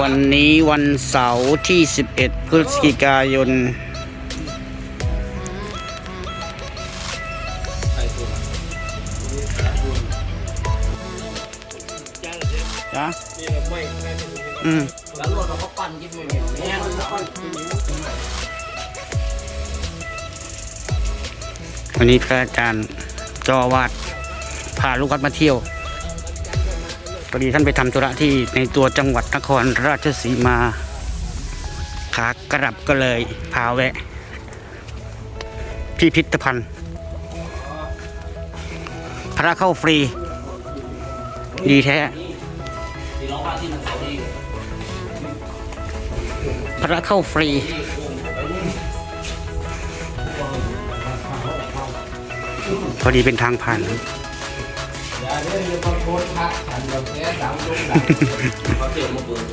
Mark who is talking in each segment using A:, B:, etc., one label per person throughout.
A: วันนี้วันเสาร์ที่ 11 พฤศจิกายน จ้ะอืม
B: แล้วรถเราก็ปั่นกินไม่เหม็นแน่นอน
A: วันนี้พระอาจารย์เจาอาวาดพาลูกวัดมาเที่ยวพ อดีท่านไปทำธุระที่ในตัวจังหวัดนครราชสีมาขากลับก็เลยพาแวะ พิพิธภัณฑ์ พระเข้าฟรี ดีแท้ พระเข้าฟรีพอดีเป็นทางผ่าน
B: อย่าเล่นเลยบางคนพระฉันแบบแค่ดังดุงดังเขาเตรียมมาเปิด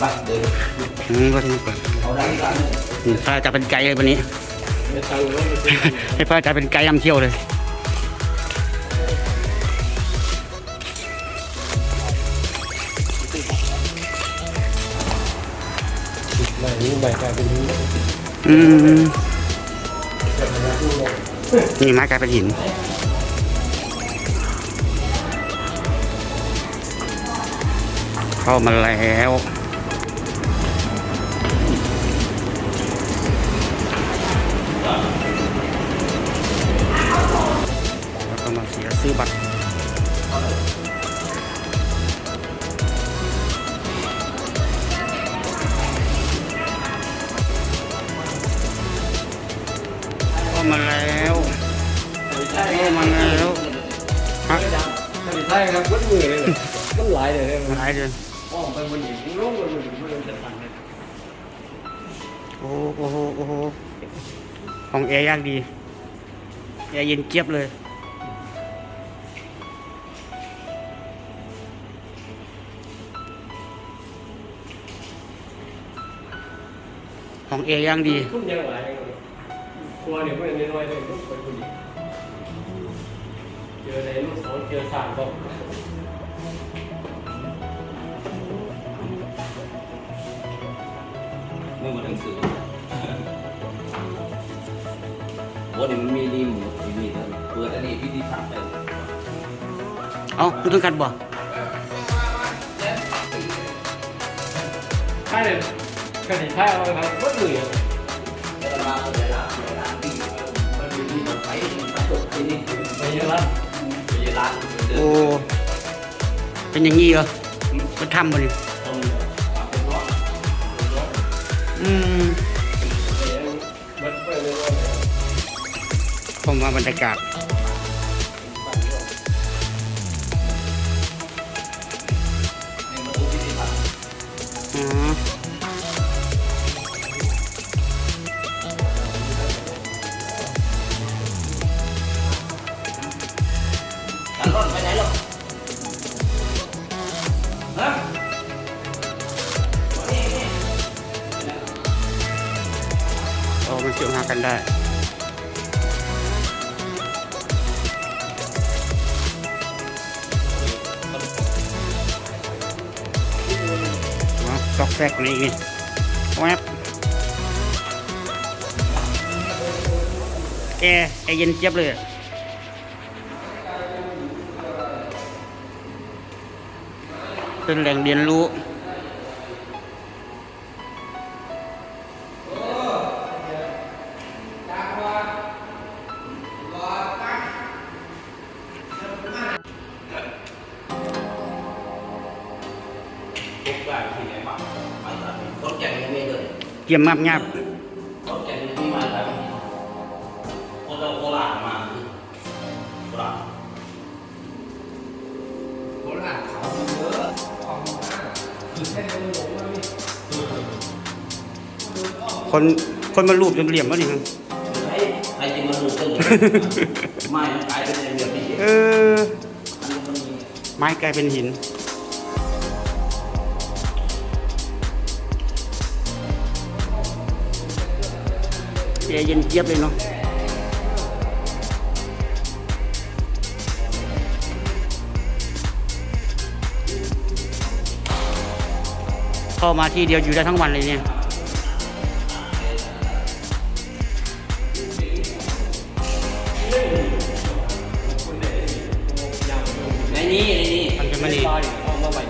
B: บัตรเดิน
A: อืมก็ต้องเปิด
B: เอาดังดัง
A: อืมพระอาจารย์เป็นไกด์เลยวันนี้
B: ไม่ตังค์แล้วไม่เป็น
A: ให้พระอาจารย์เป็นไกด์นำเที่ยวเลย
B: ไม่นี่ไม่กลายเป็นนี้
A: อืม นี่ไม้กลายเป็นหิน เข้ามาแล้วแล้วก็มาเสียซื้อบัตร มาแล้วเข้ามาแล้วฮะ
B: ใช่ครับวัดมือเลยมันหลายเลย
A: หลายเดือน
B: อ้อมไปบนหินลงไปบนหินมันจะทันเลย
A: โอ้โหโอ้โหโอ้โหของแอร์ยากดีแอร์เย็นเจี๊ยบเลยของแอร์ย่างดี
C: ทุ่มยังหลาย ครัวเนี่ยไม่ได้น้อยเลยลูกไปคนเดียวเจอในลูกสองเจอสามก็
B: มือมันหนังสือวันนี้มันมีดีหมูมีมีทั้งเปิดอันนี้พี่ดีผักไป
A: เอาคุณต้องกันบ่
C: ใช่เลยกระดิ่งใช่เอาครับวัดมือ
B: แล้ว ไป
C: เยอะละ
B: เวลาเดิ
A: โอ้เป็นอย่างนี้เหรอมันทำบ่นี่
B: ต้องปรับเป็นร้อยเป็นร้อย
A: อืมผมว่าบรรยากาศอ๋อ เชื่อมหากันได้มาซอกแซกนี่นี่แวบแกไอเย็นเจี๊ยบเลยเป็นแหล่งเรียนรู้
B: ยเกี่
A: ยมมาบงับ
B: รถแก่งยังไม่มาครับคนเราโคราชมาโคราชโคราชเขาเยอะของมากคือแค่เราหลงมาไม่
A: คนคนมารูปจนเหลี่ยมวะนี่ครับ
B: ใครใครจะมาดูกันเลยไม่มันกลายเป็นอย่างเดียวที่
A: เออ
B: อันนี้มันมี
A: ไม้กลายเป็นหิน แอร์เย็นเจี๊ยบเลยเนาะเข้ามาทีเดียวอยู่ได้ทั้งวันเลยเนี่ย
B: ในนี้ในนี้
A: มันจะ
C: ไม่ดีเอามาใหม่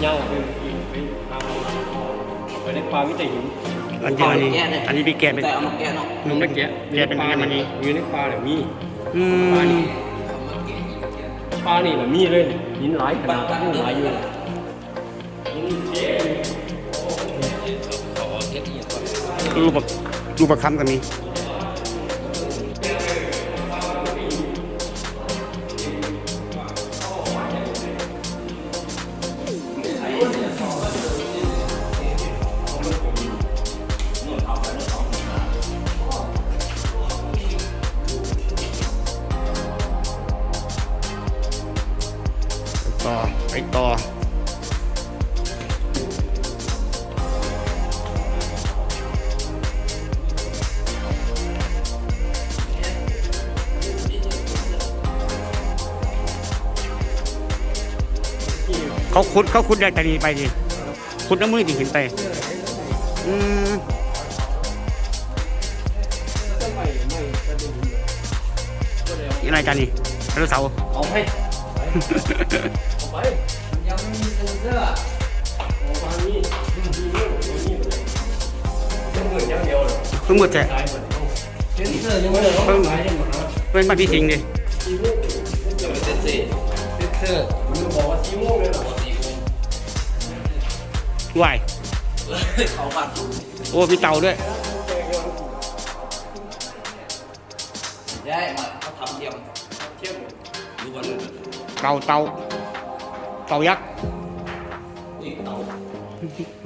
C: เงาไปไปเอาไปเล็กปลาวิจัยหิน
A: มันจะไม่ดีอันนี้พี่แกะเป็น
B: แต่เอามาแกะเนาะ
C: มันไม่แกะ
A: แกะเป็น
C: ปลา
A: อัญมณี
C: อยู่ในปลาเนี่ยมี
A: อื
C: ปลานี่
A: ม
C: ปลานี่แหละมีเลยหินหลายขนาดหินหลายอยู่
A: รูปแบบรูปประคำก็มี เขาขุดเขาขุดได้แต่นี้ไปดิขุดน้ำมือถึงขึ้นไปอืมยังไงจานนี่ไดโนเสาร์
B: เอาไป
C: เอาไป
B: ยังไม่มีเซ็นเซอร์
C: เอาปลานี่มีเรื่องมีเลยยังเหมือนอย่างเดียวเลย
A: เพิ่งหมดแจ
C: ตายเหมือนเอา
B: เซ็นเซอร์ยัง
C: ไม่
B: ไม่
C: ได้
B: ได้
C: เขาตายยังหมดแล้ว
A: เป็นบ้านพี่สิงห์ดิ
C: ซีโม่
B: เซ็นเซอร์เซ็นเซอร์
C: มันบอกว่าซีโม่เลยเหรอ
B: สี่โมง
A: วาย
B: เขาบัตร
A: โอ้มีเต่าด้วย
B: ย้ายมาเขาทำเทียม
C: เทียบ
B: ดูกัน
A: เต่าเต่าเต่ายักษ์
B: อุ้ยเต่า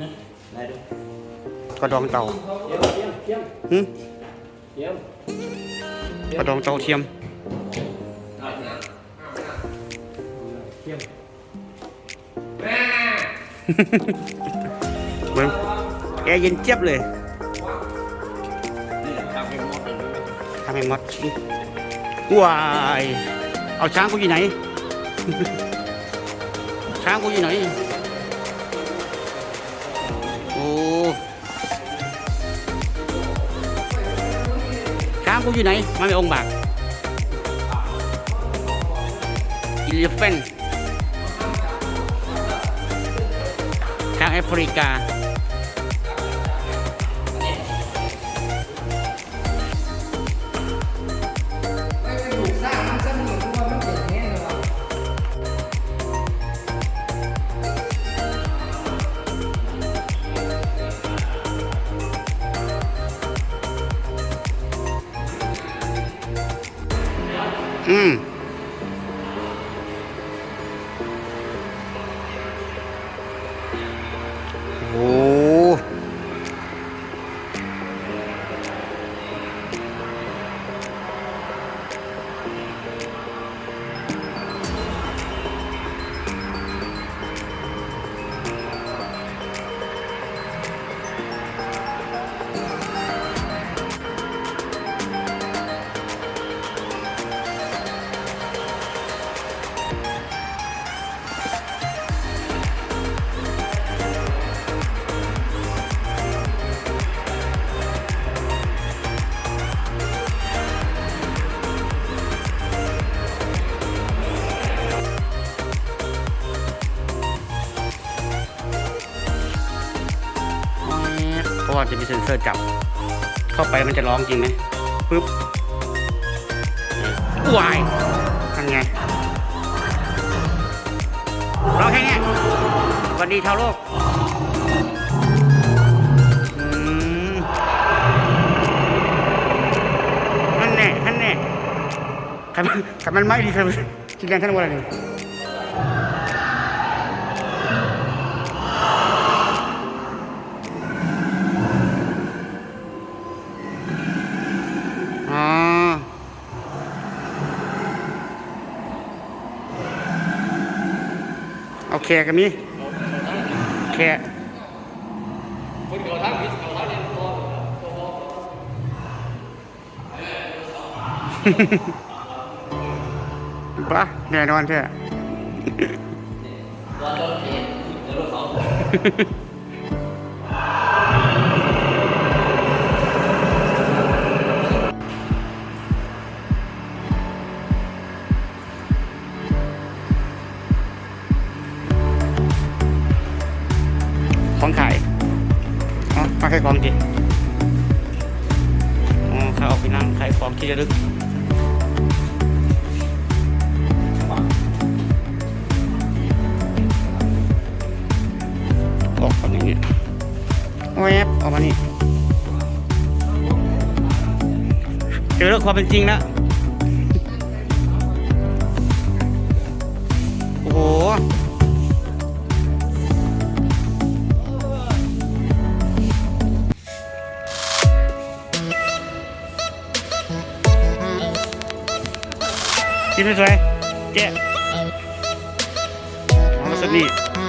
B: นะได้ด้วย
A: กระดองเต่า
C: เทียมเทียมเทียม
A: หึ
C: เทียม
A: กระดองเต่าเทียม
B: ได้เนี่ย
C: เทียม
A: เหมือนแอร์เย็นเจี๊ยบเลย
B: ทำเป็นมด
A: ทำให้มดว้ายเอาช้างกูอยู่ไหน ช้างกูอยู่ไหน โอ้ ช้างกูอยู่ไหน มาไม่องค์บากอิเลฟเฟน ช้ จะมีเซ็นเซอร์จับ เข้าไปมันจะร้องจริงไหมปึ๊บวายทำไงร้องแค่นี้วัสดีชาวโลกอืมนั่นแน่นั่นแน่ขันมันขันมันไม่ดีครับจิงแดงท่านว่าอะไรเนี่ยอ๋อเอา แขกกันมีแขก
C: คนเขาทั้งพิษเขาทั้งเรียนพอ
A: ปะแน่นอนแท้ ออกคนอย่างเงี้ยแวบออกมานี่เจอเรื่องความเป็นจริงแล้วโอ้โหกินไม่สวยแกะเอามาสักนี่วัน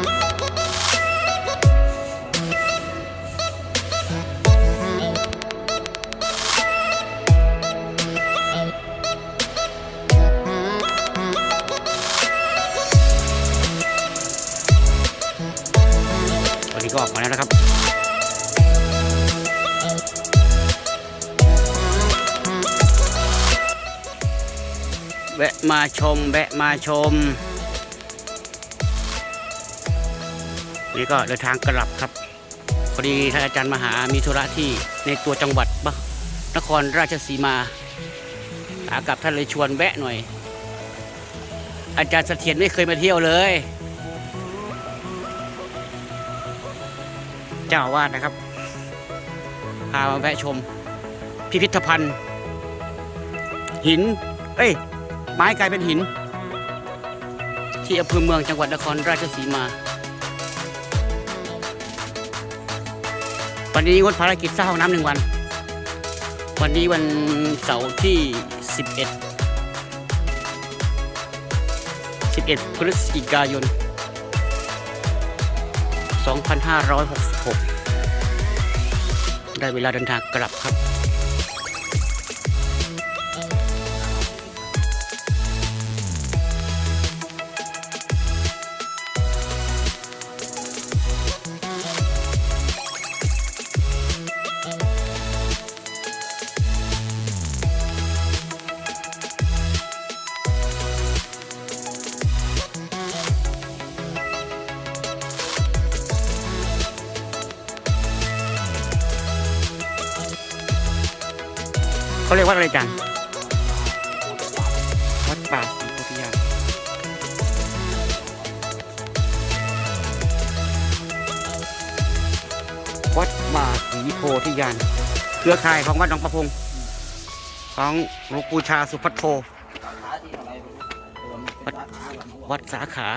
A: แวะมาชม แวะมาชม นี่ก็เดินทางกลับครับพอดีท่านอาจารย์มหามีธุระที่ในตัวจังหวัดบนครราชสีมาขากับท่านเลยชวนแวะหน่อย อาจารย์เสถียรไม่เคยมาเที่ยวเลย เจ้าอาวาดนะครับ พามาแวะชม พิพิธภัณฑ์ หิน เอ้ย ไม้กลายเป็นหิน ที่อำเภอเมืองจังหวัดนครราชสีมาวันนี้งดภารกิจสร้างห้องน้ำหนึ่งวัน วันนี้วันเสาร์ที่ 11 11พฤศจิกายน 2566 ได้เวลาเดินทางกลับครับ เขาเรียกว่าอะไรจันวัดป่าศรีโพธิญาณวัดป่าศรีโพธิญาณเครือข่ายของวัดหนองประพงของหลวงปู่ชาสุพัทโทวัดวัดสาขา